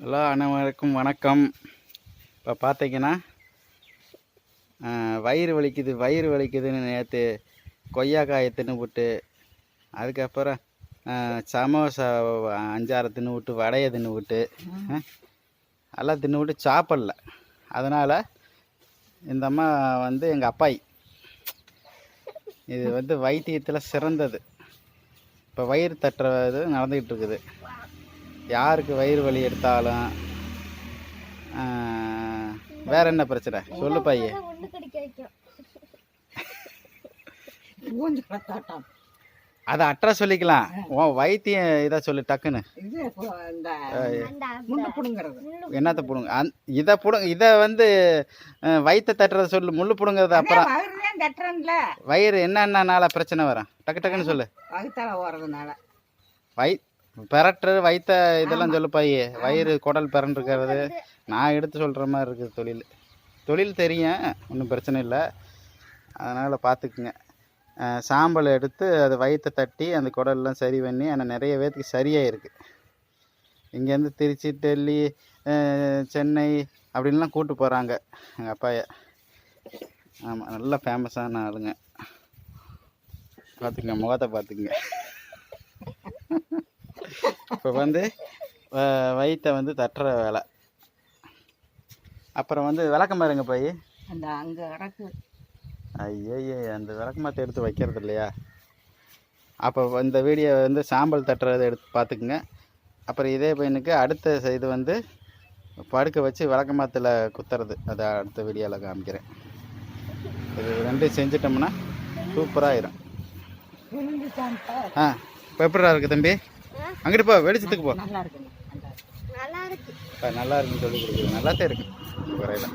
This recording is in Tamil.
ஹலோ அனைவருக்கும் வணக்கம். இப்போ பார்த்தீங்கன்னா வயிறு வலிக்குது வயிறு வலிக்குதுன்னு நேற்று கொய்யாக்காயை தின்னுவிட்டு அதுக்கப்புறம் சமோசா அஞ்சாறு தின்னு விட்டு வடையை தின்னு விட்டு எல்லாம் தின்னு விட்டு சாப்பிடல. அதனால் இந்த அம்மா வந்து எங்கள் அப்பாயி இது வந்து வைத்தியத்தில் சிறந்தது. இப்போ வயிறு தட்டுறது நடந்துக்கிட்டு இருக்குது. யாருக்கு வயிறு வலி எடுத்தாலும் வேற என்ன பிரச்சனை? சொல்லு பைய. அதை அட்ரா சொல்லிக்கலாம். உன் வைத்தியம் இதை சொல்லு டக்குன்னு. என்னத்தை பிடுங்க? அந் இதை பிடுங்க இதை வந்து வயித்தை தட்டுறத சொல்லு முள்ளு பிடுங்கிறது அப்புறம் வயிறு என்னென்னனால பிரச்சனை வரும்? டக்கு டக்குன்னு சொல்லு. வகுத்தால ஓடுறதுனால. வை பெரட்டு வயித்த இதெல்லாம் சொல்லு பைய வயிறு குடல் பிறண்டிருக்கிறது நான் எடுத்து சொல்கிற மாதிரி இருக்குது தொழில். தொழில் தெரியும் ஒன்றும் பிரச்சனை இல்லை. அதனால் பார்த்துக்குங்க சாம்பல் எடுத்து அது வயிற்றை தட்டி அந்த குடல்லாம் சரி பண்ணி ஆனால் நிறைய பேர்த்துக்கு சரியாக இருக்குது இங்கேருந்து திருச்சி டெல்லி சென்னை அப்படின்லாம் கூட்டு போகிறாங்க எங்கள் அப்பாய. ஆமாம் நல்லா ஃபேமஸான ஆளுங்க. பார்த்துக்குங்க முகத்தை பார்த்துக்குங்க இப்போ வந்து வ- வயித்தை வந்து தட்டுற வேலை. அப்புறம் வந்து விளக்கமாருங்க போய். அந்த அங்க கிடக்கு. ஐயய்ய அந்த விளக்கமாத்தை எடுத்து வைக்கிறது இல்லையா? அப்போ இந்த வீடியோ வந்து சாம்பல் தட்டுறதை எடுத்து பார்த்துக்குங்க. அப்புறம் இதே பையனுக்கு அடுத்த இது வந்து படுக்க வச்சு விளக்கமாத்தில் குத்துறது. அதை அடுத்த வீடியோவில் காமிக்கிறேன். இது ரெண்டும் செஞ்சிட்டோம்னா சூப்பராகிடும் விழுந்துச்சான்ப்பா ஆ இப்போ எப்படிடா இருக்குது தம்பி? அங்கிட்டு போ வெளிச்சத்துக்கு போ. நல்லா இருக்கு நல்லா இருக்கு இப்போ நல்லா இருக்குன்னு சொல்லி கொடுக்குது. நல்லா தான் இருக்கு குறையில